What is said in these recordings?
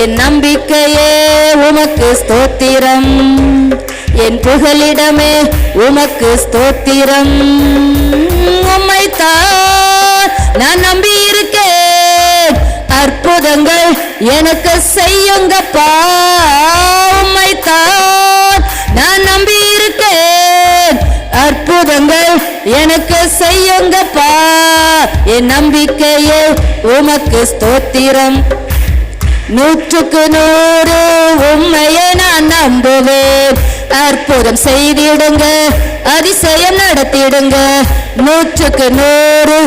என் நம்பிக்கையே உமக்கு ஸ்தோத்திரம். என் புகலிடமே உமக்கு ஸ்தோத்திரம். உம்மைத்தான் நான் நம்பி இருக்கேன் அற்புதங்கள் எனக்கு செய்யுங்கப்பா. உம்மைத்தான் நான் நம்பி இருக்கேன் அற்புதங்கள் எனக்கு செய்யுங்கப்பா. என் நம்பிக்கையே உமக்கு ஸ்தோத்திரம். நூற்றுக்கு நூறு உண்மையை நான் நம்புவேன். அற்புதம் செய்திடுங்க அதிசயம் நடத்திடுங்க. நூற்றுக்கு நூறு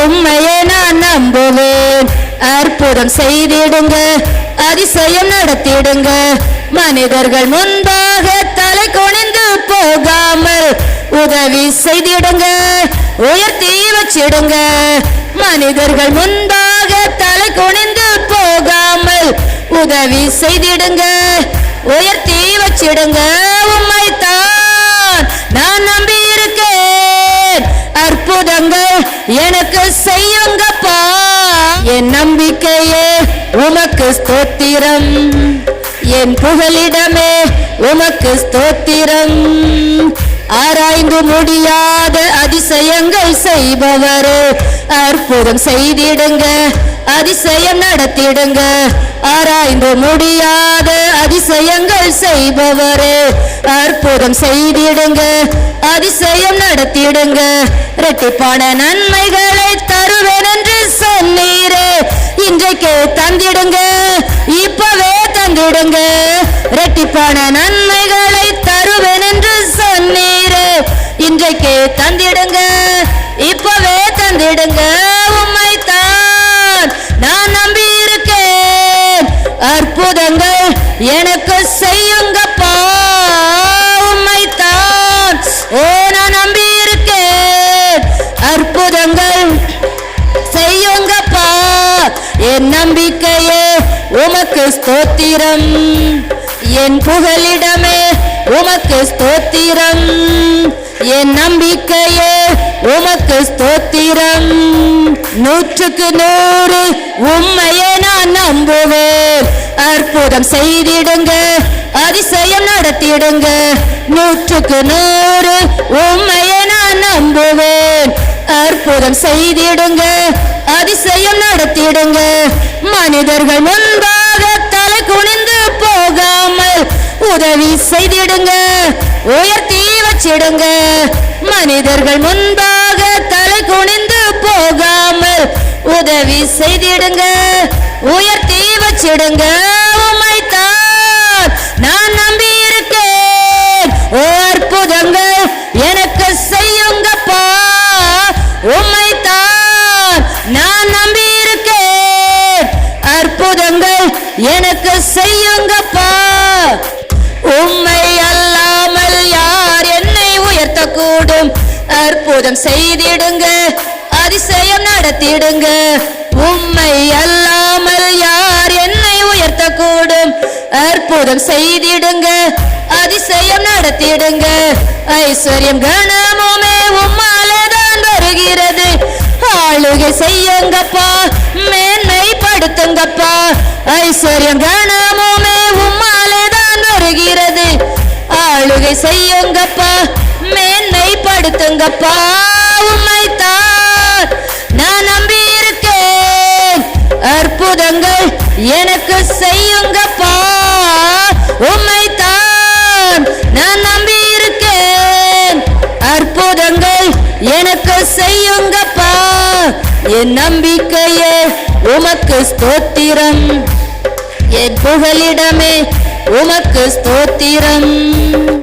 உண்மையை நான் நம்புவேன். அற்புதம் செய்திடுங்க அதிசயம் நடத்திடுங்க. மனிதர்கள் முன்பாக தலை குனிந்து போகாமல் உதவி செய்திடுங்க உயர்த்தி வச்சிடுங்க. மனிதர்கள் முன்பாக தலை குனிந்து உதவி செய்திடுங்க. உயர்த்தி வச்சிடுங்க. உம்மைத்தான் நான் நம்பி இருக்கேன் அற்புதங்கள் எனக்கு செய்யுங்கப்பா. என் நம்பிக்கையே உமக்கு ஸ்தோத்திரம். என் புகலிடமே உமக்கு ஸ்தோத்திரம். ஆராய்ந்து முடியாத அதிசயங்கள் செய்பவரே அற்புதம் செய்திடுங்க. அதிசயம் நடத்திடுங்க. ஆராய்ந்து முடியாத அதிசயங்கள் செய்பவரே அற்புதம் செய்திடுங்க. அதிசயம் நடத்திடுங்க. இரட்டிப்பான நன்மைகளை தருவேன் என்று சொன்னீரே. இன்றைக்கு தந்திடுங்க. இப்பவே தந்திடுங்க. இரட்டிப்பான நன்மைகளை தருவேன் என்று சொன்னீரே. இன்றைக்கு தந்திடுங்க. இப்பவே தந்திடுங்க. எனக்கு செய்யுங்கப்பா உம்மைத்தான். ஓ நான் நம்பி இருக்கேன் அற்புதங்கள் செய்யுங்கப்பா என் நம்பிக்கையே உமக்கு ஸ்தோத்திரம். என் புகலிடமே உமக்கு ஸ்தோத்திரம். என் நம்பிக்கையே உமக்கு ஸ்தோத்திரம். நூற்றுக்கு நூறு உண்மையை நான் நம்புவேன். அற்புதம் செய்திடுங்க அதிசயம் நடத்திடுங்க. நூற்றுக்கு நூறு உண்மையை நான் நம்புவேன். அற்புதம் செய்திடுங்க அதிசயம் நடத்திடுங்க. மனிதர்கள் முன்பாக தலை குனிந்து போகாமல் உதவி செய்திடுங்க உயர்த்தி வச்சிடுங்க. மனிதர்கள் முன்பாக தலை குனிந்து போகாமல் உதவி செய்திடுங்க உயர்த்தி வச்சிடுங்க. உம்மைத்தான் நான் நம்பி இருக்கேன் அற்புதங்கள் எனக்கு செய்யுங்கப்பா. உம்மை அல்லாமல் யார் என்னை உயர்த்தக்கூடும். அற்புதம் செய்திடுங்க அதிசயம் நடத்திடுங்க. உம்மை அல்லாமல் யார் என்னை உயர்த்தக்கூடும். அற்புதம் செய்திடுங்க அதிசயம் நடத்திடுங்க. ஐஸ்வர்யம் கனமுமே தான் ஆளுகை செய்யுங்கப்பா மேன்மைப்படுத்துங்கப்பா ஐஸ்வர்யம் கனமுமே உம்மாலே தான் வருகிறது. ஆளுகை செய்யுங்கப்பா மேன்மைப்படுத்துங்கப்பா உம்மைத்தான் நான் நம்பி இருக்கேன் அற்புதங்கள் எனக்கு செய்யுங்கப்பா. உம்மை எனக்கு செய்யுங்கப்பா. என் நம்பிக்கையே உமக்கு ஸ்தோத்திரம். என் புகலிடமே உமக்கு ஸ்தோத்திரம்.